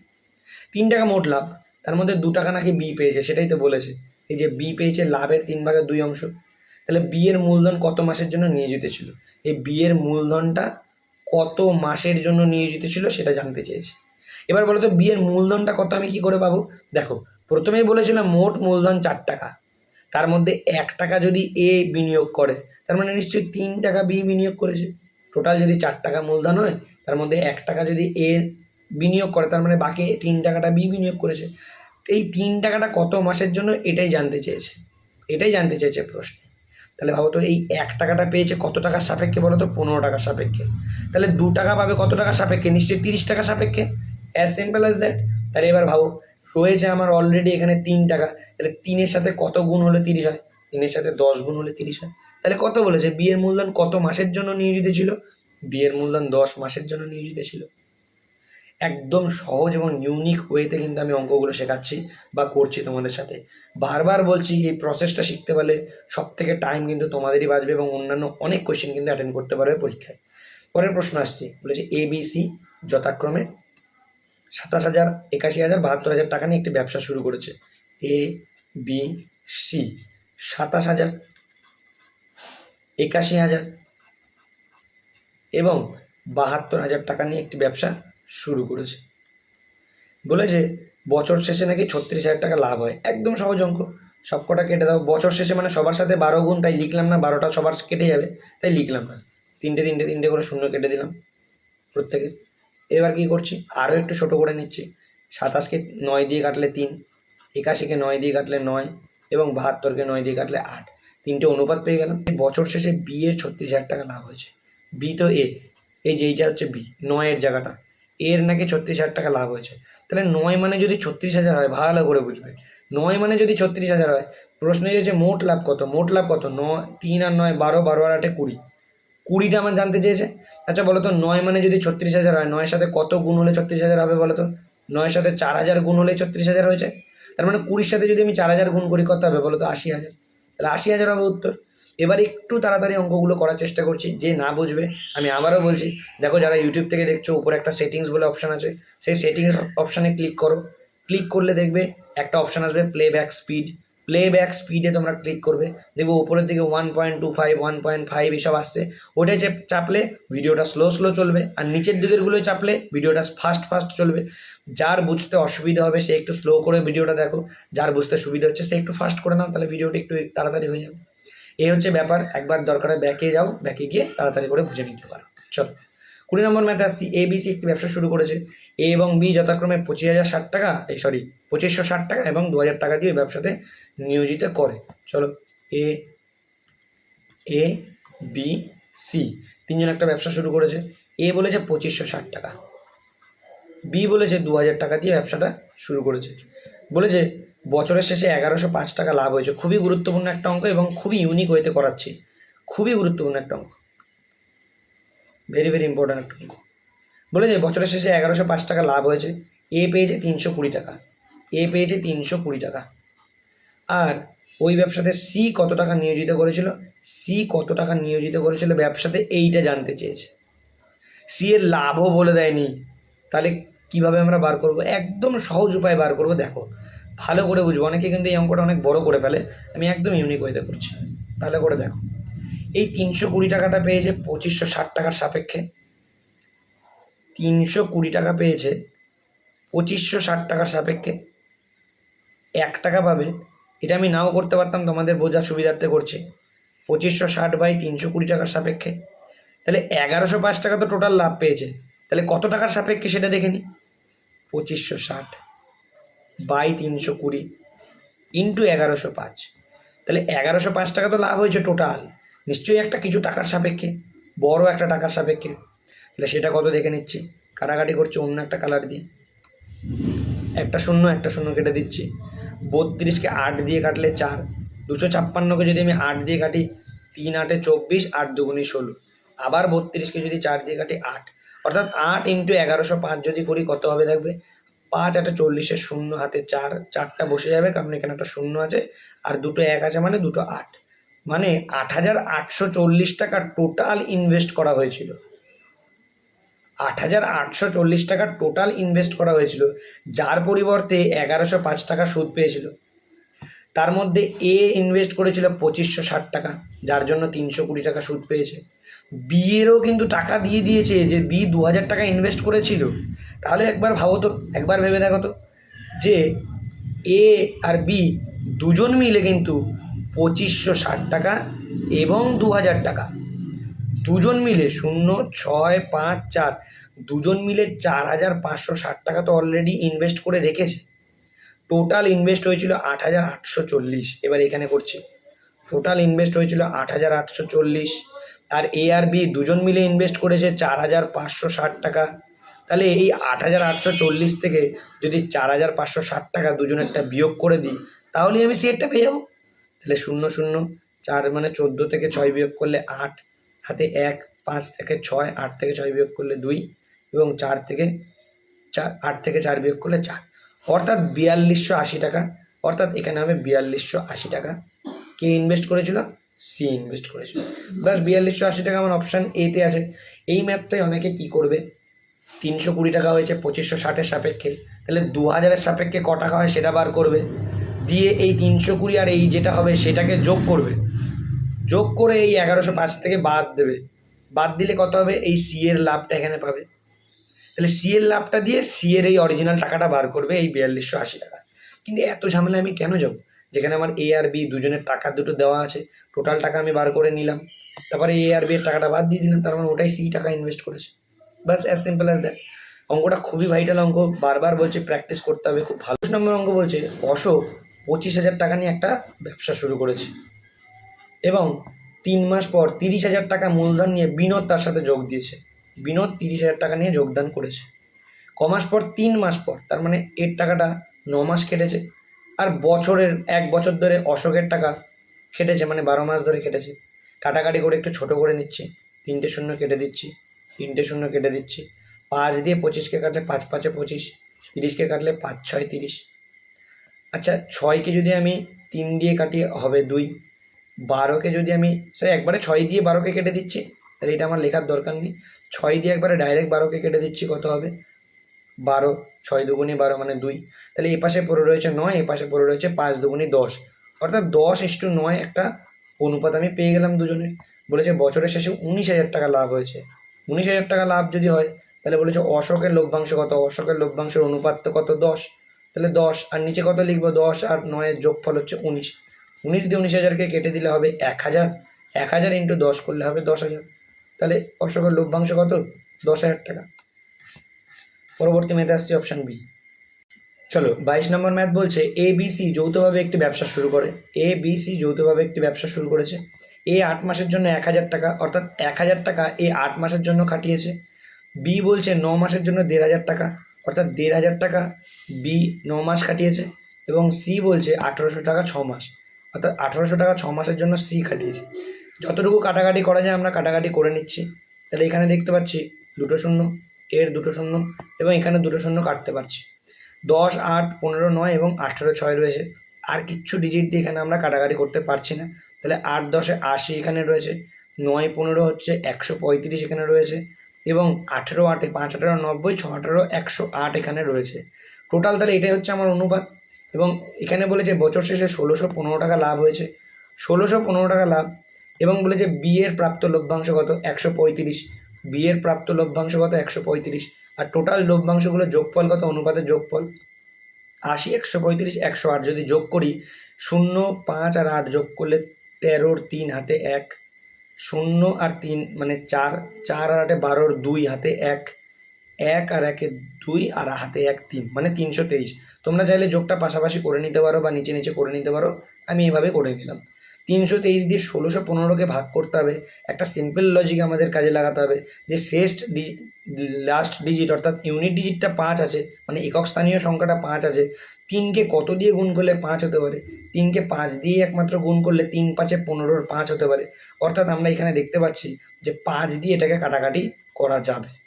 তিন টাকা মোট লাভ, তার মধ্যে দু টাকা নাকি বি পেয়েছে, সেটাই তো বলেছে। এই যে বি পেয়েছে লাভের তিন ভাগের দুই অংশ, তাহলে বি এর মূলধন কত মাসের জন্য নিয়োজিত ছিল? এই বি এর মূলধনটা কত মাসের জন্য নিয়োজিত ছিল সেটা জানতে চেয়েছে। এবার বলো তো বি এর মূলধনটা কত আমি কি করে পাবো? দেখো, প্রথমেই বলেছিলাম মোট মূলধন চার টাকা। তার মধ্যে এক টাকা যদি এ বিনিয়োগ করে, তার মানে নিশ্চয়ই তিন টাকা বি বিনিয়োগ করেছে। টোটাল যদি চার টাকা মূলধন হয়, তার মধ্যে এক টাকা যদি এ বিনিয়োগ করে, তার মানে বাকি তিন টাকাটা বি বিনিয়োগ করেছে। এই তিন টাকাটা কত মাসের জন্য, এটাই জানতে চেয়েছে। এটাই জানতে চেয়েছে প্রশ্ন। তাহলে ভাবো তো এই এক টাকাটা পেয়েছে কত টাকার সাপেক্ষে বলো তো? পনেরো টাকার সাপেক্ষে। তাহলে দু টাকা পাবে কত টাকার সাপেক্ষে? নিশ্চয়ই তিরিশ টাকার সাপেক্ষে। অ্যাজ সিম্পল অ্যাজ দ্যাট তাহলে এবার ভাবো, রয়েছে আমার অলরেডি এখানে তিন টাকা। তাহলে তিনের সাথে কত গুণ হলে তিরিশ হয়? তিনের সাথে দশ গুণ হলে তিরিশ হয়। তাহলে কত বলেছে? বিয়ের মূলধন কত মাসের জন্য নিয়োজিত ছিল? বিয়ের মূলধন দশ মাসের জন্য নিয়োজিত ছিল। একদম সহজ এবং ইউনিক ওয়েতে কিন্তু আমি অঙ্কগুলো শেখাচ্ছি বা করছি তোমাদের সাথে। বারবার বলছি, এই প্রসেসটা শিখতে পারলে সব থেকে টাইম কিন্তু তোমাদেরই বাঁচবে এবং অন্যান্য অনেক কোয়েশ্চেন কিন্তু অ্যাটেন্ড করতে পারবে পরীক্ষায়। পরের প্রশ্ন আসছে, বলেছে এ বি সি যথাক্রমে সাতাশ হাজার, একাশি হাজার, বাহাত্তর হাজার টাকা নিয়ে একটি ব্যবসা শুরু করেছে। এ বি সি সাতাশ হাজার, একাশি হাজার এবং বাহাত্তর হাজার টাকা নিয়ে একটি ব্যবসা শুরু করেছে। বলেছে বছর শেষে নাকি ছত্রিশ হাজার টাকা লাভ হয়। একদম সহজ অঙ্ক। সব কটা কেটে দাও। বছর শেষে মানে সবার সাথে বারো গুণ, তাই লিখলাম না, বারোটা সবার কেটে যাবে, তাই লিখলাম না। তিনটে তিনটে তিনটে করে শূন্য কেটে দিলাম প্রত্যেকে। এবার কি করছি? আরও একটু ছোট করে নিচ্ছি। সাতাশকে নয় দিয়ে কাটলে তিন, একাশিকে নয় দিয়ে কাটলে নয় এবং বাহাত্তরকে নয় দিয়ে কাটলে আট। তিনটে অনুপাত পেয়ে গেলাম। বছর শেষে বি এর ছত্রিশ হাজার টাকা লাভ হয়েছে। বি তো এ, এই যে, এইটা হচ্ছে বি নয়ের জায়গাটা। এর নাকি ছত্রিশ হাজার টাকা লাভ হয়েছে। তাহলে নয় মানে যদি ছত্রিশ হাজার হয়, ভালো করে বুঝবে। নয় মানে যদি ছত্রিশ হাজার হয়, প্রশ্ন হচ্ছে মোট লাভ কত? মোট লাভ কত? নয়, তিন আর নয়, বারো বারো আর আটে কুড়ি। কুড়িটা আমার জানতে চেয়েছে। আচ্ছা বলো তো, নয় মানে যদি ছত্রিশ হাজার হয়, নয়ের সাথে কত গুণ হলে ছত্রিশ হাজার হবে বলো তো? নয়ের সাথে চার হাজার গুণ হলে ছত্রিশ হাজার হয়েছে। তার মানে কুড়ির সাথে যদি আমি চার হাজার গুণ করি, কত হবে বলো তো? আশি হাজার। তাহলে আশি হাজার হবে উত্তর। এবার একটু তাড়াতাড়ি অঙ্কগুলো করার চেষ্টা করছি, যে না বুঝবে, আমি আবারও বলছি, দেখো যারা ইউটিউব থেকে দেখছ, উপরে একটা সেটিংস বলে অপশান আছে, সেই সেটিংস অপশানে ক্লিক করো। ক্লিক করলে দেখবে একটা অপশান আসবে প্লেব্যাক স্পিড প্লেব্যাক স্পিডে তোমরা ক্লিক করবে, দেখবে উপরের দিকে one point two five one point five এসব আসছে। ওটাই চাপলে ভিডিওটা স্লো স্লো চলবে, আর নিচের দিকেরগুলোই চাপলে ভিডিওটা ফাস্ট ফাস্ট চলবে। যার বুঝতে অসুবিধা হবে, সে একটু স্লো করে ভিডিওটা দেখো, যার বুঝতে সুবিধা হচ্ছে, সে একটু ফাস্ট করে নাও, তাহলে ভিডিওটা একটু তাড়াতাড়ি হয়ে যাবে। এই হচ্ছে ব্যাপার, একবার দরকারে ব্যাকে যাও, ব্যাকে গিয়ে তাড়াতাড়ি করে বুঝে নিতে পারো। চলো, কুড়ি নম্বর ম্যাথে আসছি এ বি সি একটি ব্যবসা শুরু করেছে। এ এবং বি যথাক্রমে পঁচিশ হাজার ষাট টাকা এই সরি পঁচিশশো ষাট টাকা এবং দু হাজার টাকা দিয়ে ব্যবসাতে নিয়োজিত করে। চলো এ এ বি সি তিনজন একটা ব্যবসা শুরু করেছে। এ বলেছে পঁচিশশো ষাট টাকা। বি বলেছে দু হাজার টাকা দিয়ে ব্যবসাটা শুরু করেছে। বলেছে বছরের শেষে এগারোশো পাঁচ টাকা লাভ হয়েছে। খুবই গুরুত্বপূর্ণ একটা অঙ্ক এবং খুবই ইউনিক ওয়েতে করাচ্ছি। খুবই গুরুত্বপূর্ণ একটা অঙ্ক। ভেরি ভেরি ইম্পর্ট্যান্ট একটা অঙ্ক। বলেছে বছরের শেষে এগারোশো পাঁচ টাকা লাভ হয়েছে। এ পেয়েছে তিনশো কুড়ি টাকা। এ পেয়েছে তিনশো কুড়ি টাকা। আর ওই ব্যবসাতে সি কত টাকা নিয়োজিত করেছিল? সি কত টাকা নিয়োজিত করেছিল ব্যবসাতে এইটা জানতে চেয়েছে। সি এর লাভও বলে দেয়নি। তাহলে কীভাবে আমরা বার করব? একদম সহজ উপায় বার করব, দেখো। ভালো করে বুঝব। অনেকে কিন্তু এই অঙ্কটা অনেক বড় করে ফেলে। আমি একদম ইউনিক ওয়েতে করছি। ভালো করে দেখো। এই তিনশো কুড়ি টাকাটা পেয়েছে পঁচিশশো ষাট টাকার সাপেক্ষে। তিনশো কুড়ি টাকা পেয়েছে পঁচিশশো ষাট টাকার সাপেক্ষে। এক টাকা পাবে। এটা আমি নাও করতে পারতাম, তোমাদের বোঝার সুবিধার্থে করছি। পঁচিশশো ষাট বাই তিনশো কুড়ি টাকার সাপেক্ষে। তাহলে এগারোশো পাঁচ টাকা তো টোটাল লাভ পেয়েছে। তাহলে কত টাকার সাপেক্ষে সেটা দেখে নি? পঁচিশশো ষাট। বাই তিনশো কুড়ি ইন্টু এগারোশো পাঁচ। তাহলে এগারোশো পাঁচ টাকা তো লাভ হয়েছে টোটাল নিশ্চয়ই একটা কিছু টাকার সাপেক্ষে, বড় একটা টাকার সাপেক্ষে। তাহলে সেটা কত দেখে নিচ্ছি? কাটাকাটি করছে, অন্য একটা কালার দিয়ে। একটা শূন্য একটা শূন্য কেটে দিচ্ছি। বত্রিশকে আট দিয়ে কাটলে চার। দুশো ছাপ্পান্নকে যদি আমি আট দিয়ে কাটি, তিন আটে চব্বিশ, আট দুগুনি ষোলো। আবার বত্রিশকে যদি চার দিয়ে কাটি, আট। অর্থাৎ আট ইন্টু এগারোশো পাঁচ যদি করি, কত হবে দেখবে পাঁচ আটে চল্লিশের শূন্য, হাতে চার, চারটা বসে যাবে, কারণ এখানে একটা শূন্য আছে, আর দুটো এক আছে মানে দুটো আট। মানে আট হাজার আটশো চল্লিশ টাকা টোটাল ইনভেস্ট করা হয়েছিল। আট হাজার আটশো চল্লিশ টাকা টোটাল ইনভেস্ট করা হয়েছিল, যার পরিবর্তে এগারোশো পাঁচ টাকা সুদ পেয়েছিল। তার মধ্যে এ ইনভেস্ট করেছিল পঁচিশশো ষাট টাকা, যার জন্য তিনশো কুড়ি টাকা সুদ পেয়েছে। বিয়েরও কিন্তু টাকা দিয়ে দিয়েছে যে বি দু হাজার টাকা ইনভেস্ট করেছিল। তাহলে একবার ভাবো তো, একবার ভেবে দেখো তো, যে এ আর বি দুজন মিলে কিন্তু পঁচিশশো ষাট টাকা এবং দু হাজার টাকা। দুজন মিলে শূন্য, ছয়, পাঁচ, চার, দুজন মিলে চার হাজার পাঁচশো ষাট টাকা তো অলরেডি ইনভেস্ট করে রেখেছে। টোটাল ইনভেস্ট হয়েছিল আট হাজার আটশো চল্লিশ, এবার এখানে করছি। টোটাল ইনভেস্ট হয়েছিল আট হাজার আটশো চল্লিশ। আর এ আর বি দুজন মিলে ইনভেস্ট করেছে চার হাজার পাঁচশো ষাট টাকা। তাহলে এই আট হাজার আটশো চল্লিশ থেকে যদি চার হাজার পাঁচশো ষাট টাকা দুজনেরটা বিয়োগ করে দিই তাহলে আমি সিএরটা পেয়ে যাব। তাহলে শূন্য শূন্য, চার মানে চোদ্দ থেকে ছয় বিয়োগ করলে আট, হাতে এক, পাঁচ থেকে ছয়, আট থেকে ছয় বিয়োগ করলে দুই এবং চার থেকে চার, আট থেকে চার বিয়োগ করলে চার। অর্থাৎ বিয়াল্লিশশো আশি টাকা, অর্থাৎ এখানে হবে বিয়াল্লিশশো আশি টাকা। কে ইনভেস্ট করেছিল? সি ইনভেস্ট করেছিল। ব্যাস বিয়াল্লিশশো আশি টাকা আমার অপশান এতে আছে। এই ম্যাথটাই অনেকে কি করবে? তিনশো কুড়ি টাকা হয়েছে, পঁচিশশো ষাটের সাপেক্ষে। তাহলে দু হাজারের সাপেক্ষে ক টাকা হয় সেটা বার করবে। দিয়ে এই তিনশো কুড়ি আর এই যেটা হবে সেটাকে যোগ করবে। যোগ করে এই এগারোশো পাঁচ থেকে বাদ দেবে। বাদ দিলে কত হবে? এই সি এর লাভটা এখানে পাবে। তাহলে সি এর লাভটা দিয়ে সি এর এই অরিজিনাল টাকাটা বার করবে এই বিয়াল্লিশশো আশি টাকা। কিন্তু এত ঝামেলা আমি কেন যাব? যেখানে আমার এ আর বি দুজনের টাকা দুটো দেওয়া আছে টোটাল টাকা আমি বার করে নিলাম। তারপরে এ আর বি এর টাকাটা বাদ দিয়ে দিলাম তার মানে ওটাই সি টাকা ইনভেস্ট করেছে। বাস অ্যাজ সিম্পল অ্যাজ দ্যাট অঙ্কটা খুবই ভাইটাল অঙ্ক, বারবার বলছে প্র্যাকটিস করতে হবে, খুব ভালো। নম্বর অঙ্ক বলছে অশোক পঁচিশ হাজার টাকা নিয়ে একটা ব্যবসা শুরু করেছে। এবং তিন মাস পর তিরিশ হাজার টাকা মূলধন নিয়ে বিনোদ তার সাথে যোগ দিয়েছে। বিনোদ তিরিশ হাজার টাকা নিয়ে যোগদান করেছে। ক মাস পর, তিন মাস পর, তার মানে এর টাকাটা ন মাস কেটেছে। আর বছরের এক বছর ধরে অশোকের টাকা কেটেছে মানে বারো মাস ধরে কেটেছে কাটাকাটি করে একটু ছোট করে নিচ্ছি, তিনটে শূন্য কেটে দিচ্ছি, তিনটে শূন্য কেটে দিচ্ছি। পাঁচ দিয়ে পঁচিশকে কাটলে পাঁচ, পাঁচে পঁচিশ তিরিশকে কাটলে পাঁচ, ছয়, তিরিশ। আচ্ছা ছয়কে যদি আমি তিন দিয়ে কাটি হবে দুই বারোকে যদি আমি, স্যার একবারে ছয় দিয়ে বারোকে কেটে দিচ্ছি, তাহলে এটা আমার লেখার দরকার নেই। ছয় দিয়ে একবারে ডাইরেক্ট বারোকে কেটে দিচ্ছি, কত হবে? বারো, ছয় দুগুণি বারো মানে দুই। তাহলে এ পাশে পড়ে রয়েছে নয়, এ পাশে পড়ে রয়েছে পাঁচ দুগুণি দশ। অর্থাৎ দশ ইস্টু নয় একটা অনুপাত আমি পেয়ে গেলাম দুজনের বলেছে বছরের শেষে উনিশ হাজার টাকা লাভ হয়েছে। উনিশ হাজার টাকা লাভ যদি হয়, তাহলে বলেছে অশোকের লভ্যাংশ কত? অশোকের লভ্যাংশের অনুপাত তো কত? দশ। তাহলে দশ। আর নিচে কত লিখব? দশ আর নয়ের যোগফল হচ্ছে উনিশ। উনিশ দিয়ে উনিশ হাজারকে কেটে দিলে হবে এক হাজার। এক হাজার ইন্টু দশ করলে হবে দশ হাজার। তাহলে অশোকের লভ্যাংশ কত? দশ হাজার টাকা। পরবর্তী ম্যাথে আসছে অপশান বি চলো, বাইশ নম্বর ম্যাথ বলছে এ বি সি যৌথভাবে একটি ব্যবসা শুরু করে। এ বি সি যৌথভাবে একটি ব্যবসা শুরু করেছে। এ আট মাসের জন্য এক হাজার টাকা, অর্থাৎ এক হাজার টাকা এ আট মাসের জন্য খাটিয়েছে। বি বলছে ন মাসের জন্য দেড় হাজার টাকা, অর্থাৎ দেড় হাজার টাকা বি ন মাস খাটিয়েছে এবং সি বলছে আঠেরোশো টাকা ছ মাস, অর্থাৎ আঠেরোশো টাকা ছ মাসের জন্য সি খাটিয়েছে। যতটুকু কাটাকাটি করা যায় আমরা কাটাকাটি করে নিচ্ছি। তাহলে এখানে দেখতে পাচ্ছি দুটো শূন্য। এর দুটো শূন্য এবং এখানে দুটো শূন্য কাটতে পারছি। দশ, আট, পনেরো, নয় এবং আঠেরো, ছয় রয়েছে। আর কিচ্ছু ডিজিট দিয়ে এখানে আমরা কাটাকাটি করতে পারছি না। তাহলে আট, দশে আশি এখানে রয়েছে। নয়, পনেরো হচ্ছে একশো পঁয়ত্রিশ এখানে রয়েছে এবং আঠেরো, আটে পাঁচ, আঠেরো, নব্বই, ছ, আঠেরো, একশো আট এখানে রয়েছে। টোটাল তাহলে এটাই হচ্ছে আমার অনুপাত এবং এখানে বলেছে বছর শেষে ষোলোশো পনেরো টাকা লাভ হয়েছে। ষোলোশো পনেরো টাকা লাভ এবং বলেছে বিয়ের প্রাপ্ত লভ্যাংশ কত? একশো পঁয়ত্রিশ। বিয়ের প্রাপ্ত লভ্যাংশ কত? একশো পঁয়ত্রিশ। আর টোটাল লভ্যাংশগুলো যোগফল কত? অনুপাতের যোগফল। আশি, একশো পঁয়ত্রিশ, একশো আট। যদি যোগ করি, শূন্য, পাঁচ আর আট যোগ করলে তেরোর তিন হাতে এক। শূন্য আর তিন মানে চার। চার আর আটে বারোর দুই হাতে এক। এক আর একে দুই আর হাতে এক তিন মানে তিনশো তেইশ। তোমরা চাইলে যোগটা পাশাপাশি করে নিতে পারো বা নিচে নিচে করে নিতে পারো। আমি এইভাবে করে নিলাম। তিনশো তেইশ দিয়ে ষোলোশো পনেরোকে ভাগ করতে হবে। একটা সিম্পল লজিক আমাদের কাজে লাগাতে হবে যে শেষ ডি লাস্ট ডিজিট অর্থাৎ ইউনিট ডিজিটটা পাঁচ আছে মানে একক স্থানীয় সংখ্যাটা পাঁচ আছে। তিনকে কত দিয়ে গুণ করলে পাঁচ হতে পারে? তিনকে পাঁচ দিয়ে একমাত্র গুণ করলে তিন পাঁচে পনেরোর পাঁচ হতে পারে। অর্থাৎ আমরা এখানে দেখতে পাচ্ছি যে পাঁচ দিয়ে এটাকে কাটাকাটি করা যাবে।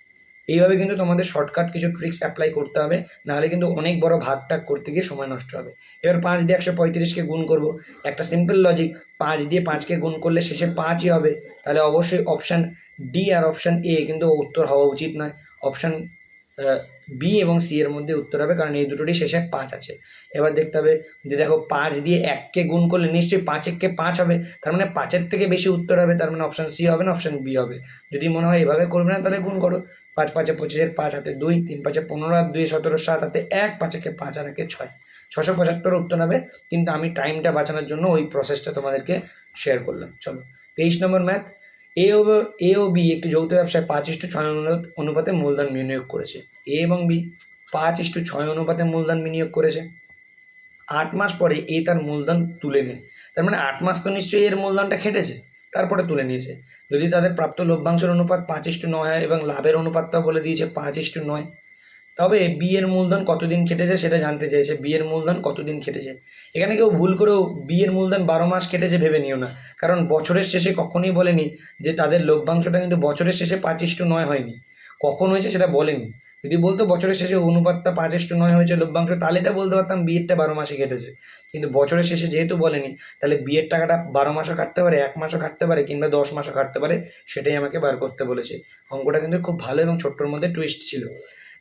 এইভাবে কিন্তু তোমাদের শর্টকাট কিছু ট্রিক্স অ্যাপ্লাই করতে হবে, নাহলে কিন্তু অনেক বড় ভাগ টাক করতে গিয়ে সময় নষ্ট হবে। এবার পাঁচ দিয়ে একশো পঁয়ত্রিশকে গুণ করব, একটা সিম্পল লজিক পাঁচ দিয়ে পাঁচকে গুণ করলে শেষে পাঁচই হবে, তাহলে অবশ্যই অপশান ডি আর অপশান এ কিন্তু উত্তর হওয়া উচিত নয়। অপশান বি এবং সি এর মধ্যে উত্তর হবে, কারণ এই দুটোরই শেষে পাঁচ আছে। এবার দেখতে হবে যে দেখো পাঁচ দিয়ে এককে গুণ করলে নিশ্চয়ই পাঁচ এককে পাঁচ হবে। তার মানে পাঁচের থেকে বেশি উত্তর হবে, তার মানে অপশান সি হবে না অপশান বি হবে। যদি মনে হয় এভাবে করবে না, তাহলে গুণ করো। পাঁচ পাঁচে পঁচিশের পাঁচ হাতে দুই, তিন পাঁচে পনেরো, আর দুই সতেরো, সাত হাতে এক, পাঁচ একে পাঁচ, আর একে ছয়। ছশো পঁচাত্তর উত্তর হবে, কিন্তু আমি টাইমটা বাঁচানোর জন্য ওই প্রসেসটা তোমাদেরকে শেয়ার করলাম। চলো, তেইশ নম্বর ম্যাথ এ ও এ ও বি একটি যৌথ ব্যবসায় পাঁচ ইস্টু ছয় অনুপাতে মূলধন বিনিয়োগ করেছে। এ এবং বি পাঁচ ইস্টু ছয় অনুপাতে মূলধন বিনিয়োগ করেছে। আট মাস পরে এ তার মূলধন তুলে নেয়। তার মানে আট মাস তো নিশ্চয়ই এর মূলধনটা খেটেছে, তারপরে তুলে নিয়েছে। যদি তাদের প্রাপ্ত লভ্যাংশের অনুপাত পাঁচ ইস্টু নয় হয় এবং লাভের অনুপাতটাও বলে দিয়েছে পাঁচ ইস্টু নয়, তবে বি এর মূলধন কতদিন খেটেছে সেটা জানতে চেয়েছে। বি এর মূলধন কতদিন খেটেছে? এখানে কেউ ভুল করেও বি এর মূলধন বারো মাস কেটেছে ভেবে নিও না, কারণ বছরের শেষে কখনোই বলেনি যে তাদের লভ্যাংশটা কিন্তু বছরের শেষে পাঁচ ইস্টু নয় হয়নি। কখন হয়েছে সেটা বলেনি। যদি বলতো বছরের শেষে অনুপাতটা পাঁচ ইস্টু নয় হয়েছে লভ্যাংশ, তাহলে এটা বলতে পারতাম বিয়েরটা বারো মাসে কেটেছে। কিন্তু বছরের শেষে যেহেতু বলেনি, তাহলে বিয়ের টাকাটা বারো মাসও কাটতে পারে, এক মাসও কাটতে পারে কিংবা দশ মাসও কাটতে পারে, সেটাই আমাকে বার করতে বলেছে। অঙ্কটা কিন্তু খুব ভালো এবং ছোট্টর মধ্যে টুইস্ট ছিল।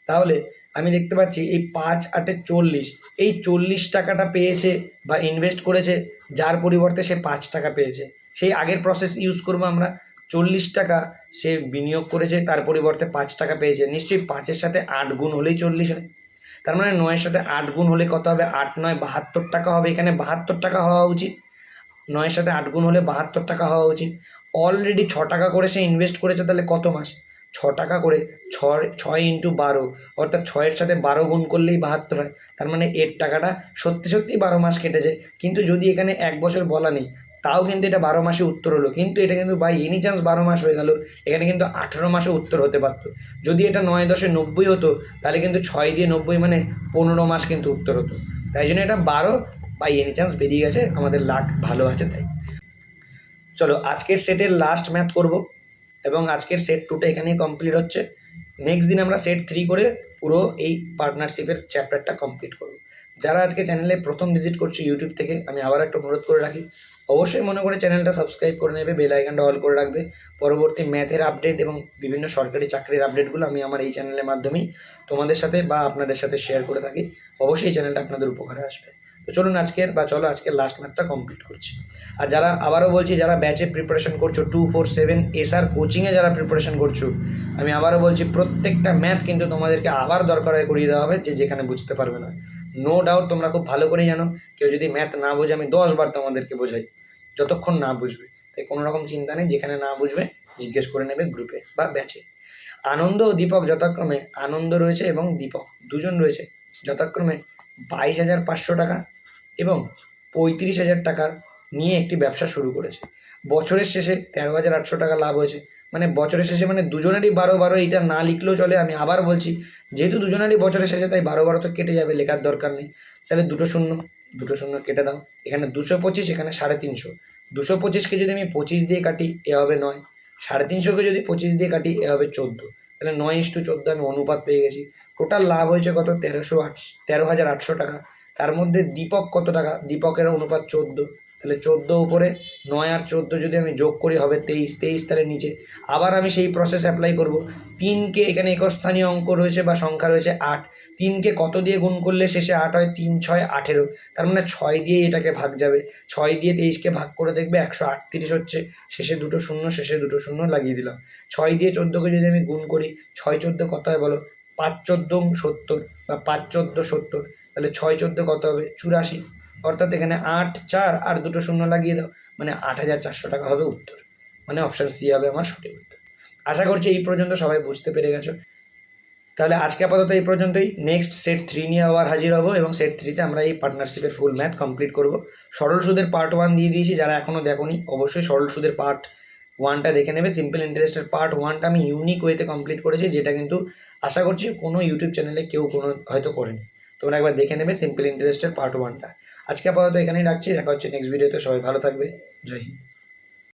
তাহলে আমি দেখতে পাচ্ছি এই পাঁচ আটে চল্লিশ, এই চল্লিশ টাকাটা পেয়েছে বা ইনভেস্ট করেছে, যার পরিবর্তে সে পাঁচ টাকা পেয়েছে। সেই আগের প্রসেস ইউজ করব আমরা। চল্লিশ টাকা সে বিনিয়োগ করেছে, তার পরিবর্তে পাঁচ টাকা পেয়েছে। নিশ্চয়ই পাঁচের সাথে আট গুণ হলেই চল্লিশ হয়। তার মানে নয়ের সাথে আট গুণ হলে কত হবে? আট নয়, বাহাত্তর টাকা হবে। এখানে বাহাত্তর টাকা হওয়া উচিত। নয়ের সাথে আট গুণ হলে বাহাত্তর টাকা হওয়া উচিত। অলরেডি ছ টাকা করে সে ইনভেস্ট করেছে তাহলে কত মাস? ছ টাকা করে ছয় ছয় ইন্টু বারো। অর্থাৎ ছয়ের সাথে বারো গুণ করলেই বাহাত্তর হয়। তার মানে এর টাকাটা সত্যি সত্যি বারো মাস কেটেছে। কিন্তু যদি এখানে এক বছর বলা নেই তাও কিন্তু এটা বারো মাসে উত্তর হলো। কিন্তু এটা কিন্তু বাই এনি চান্স বারো মাস হয়ে গেল। এখানে কিন্তু আঠেরো মাসে উত্তর হতে পারত। যদি এটা নয় দশে নব্বই হতো, তাহলে কিন্তু ছয় দিয়ে নব্বই মানে পনেরো মাস কিন্তু উত্তর হতো। তাই জন্য এটা বারো বাই এনি চান্স বেরিয়ে গেছে। আমাদের লাখ ভালো আছে তাই। চলো, আজকের সেটের লাস্ট ম্যাথ করব। এবং আজকের সেট টুটা এখানেই কমপ্লিট হচ্ছে। নেক্সট দিন আমরা সেট থ্রি করে পুরো এই পার্টনারশিপের চ্যাপ্টারটা কমপ্লিট করব। যারা আজকে চ্যানেলে প্রথম ভিজিট করছ ইউটিউব থেকে, আমি আবার একটা অনুরোধ করে রাখি অবশ্যই মনে করে চ্যানেলটা সাবস্ক্রাইব করে নেবে বেল আইকনটা অল করে রাখবে। পরবর্তী ম্যাথের আপডেট এবং বিভিন্ন সরকারি চাকরির আপডেটগুলো আমি আমার এই চ্যানেলের মাধ্যমেই তোমাদের সাথে বা আপনাদের সাথে শেয়ার করে থাকি। অবশ্যই চ্যানেলটা আপনাদের উপকারে আসবে। তো চলুন আজকের বা চলো আজকের লাস্ট ম্যাথটা কমপ্লিট করছি। আর যারা আবারও বলছি, যারা ব্যাচে প্রিপারেশন করছ টু ফোর সেভেন এসআর কোচিংয়ে যারা প্রিপারেশন করছ, আমি আবারও বলছি, প্রত্যেকটা ম্যাথ কিন্তু তোমাদেরকে আবার দরকার করিয়ে দেওয়া হবে, যে যেখানে বুঝতে পারবে না। নো ডাউট তোমরা খুব ভালো করেই জানো, কেউ যদি ম্যাথ না বোঝে, আমি দশবার তোমাদেরকে বোঝাই, যতক্ষণ না বুঝবে। তাই কোনো রকম চিন্তা নেই, যেখানে না বুঝবে, জিজ্ঞেস করে নেবে গ্রুপে বা ব্যাচে আনন্দ ও দীপক যথাক্রমে আনন্দ রয়েছে এবং দীপক দুজন রয়েছে, যথাক্রমে বাইশ হাজার পাঁচশো টাকা এবং পঁয়ত্রিশ হাজার টাকা নিয়ে একটি ব্যবসা শুরু করেছে। বছরের শেষে তেরো হাজার আটশো টাকা লাভ হয়েছে। মানে বছরের শেষে মানে দুজনেরই বারো বারো এইটা না লিখলেও চলে, আমি আবার বলছি, যেহেতু দুজনেরই বছরের শেষে, তাই বারো বারো তো কেটে যাবে, লেখার দরকার নেই। তাহলে দুটো শূন্য দুটো শূন্য কেটে দাও। এখানে দুশো পঁচিশ, এখানে সাড়ে তিনশো। দুশো পঁচিশকে যদি আমি পঁচিশ দিয়ে কাটি, এ হবে নয়। সাড়ে তিনশোকে যদি পঁচিশ দিয়ে কাটি, এ হবে চোদ্দ। তাহলে নয় ইস্টু চোদ্দ আমি অনুপাত পেয়ে গেছি। টোটাল লাভ হয়েছে কত? তেরোশো আট, তেরো হাজার আটশো টাকা। তার মধ্যে দীপক কত টাকা? দীপকের অনুপাত চোদ্দ। তাহলে চোদ্দ উপরে, নয় আর চোদ্দ যদি আমি যোগ করি, হবে তেইশ তেইশ তাহলে নিচে। আবার আমি সেই প্রসেস অ্যাপ্লাই করব। তিনকে এখানে একস্থানীয় অঙ্ক রয়েছে বা সংখ্যা রয়েছে আট। তিনকে কত দিয়ে গুণ করলে শেষে আট হয়? তিন, ছয়, আঠেরো। তার মানে ছয় দিয়ে এটাকে ভাগ যাবে। ছয় দিয়ে তেইশকে ভাগ করে দেখবে একশো আটত্রিশ হচ্ছে। শেষে দুটো শূন্য, শেষে দুটো শূন্য লাগিয়ে দিলাম। ছয় দিয়ে চোদ্দোকে যদি আমি গুণ করি, ছয় চোদ্দ কত হয় বলো? পাঁচ চোদ্দ সত্তর বা পাঁচ চোদ্দ সত্তর। তাহলে ছয় চোদ্দ কত হবে? চুরাশি। অর্থাৎ এখানে আট, চার আর দুটো শূন্য লাগিয়ে দাও মানে আট হাজার চারশো টাকা হবে উত্তর। মানে অপশান সি হবে আমার সঠিক উত্তর। আশা করছি এই পর্যন্ত সবাই বুঝতে পেরে গেছো। তাহলে আজকে আপাতত এই পর্যন্তই। নেক্সট সেট থ্রি নিয়ে আবার হাজির হব এবং সেট থ্রিতে আমরা এই পার্টনারশিপের ফুল ম্যাথ কমপ্লিট করব। সরল সুদের পার্ট ওয়ান দিয়ে দিয়েছি, যারা এখনও দেখোনি, অবশ্যই সরল সুদের পার্ট ওয়ানটা দেখে নেবে। সিম্পল ইন্টারেস্টের পার্ট ওয়ানটা আমি ইউনিক ওয়েতে কমপ্লিট করেছি, যেটা কিন্তু আশা করছি কোনো ইউটিউব চ্যানেলে কেউ কোনো হয়তো করেনি। তোমরা একবার দেখে নেবে সিম্পল ইন্টারেস্টের পার্ট ওয়ানটা আজকে আপাতত এখানেই রাখছি দেখা হচ্ছে নেক্সট ভিডিওতে সবাই ভালো থাকবে জয় হিন্দ।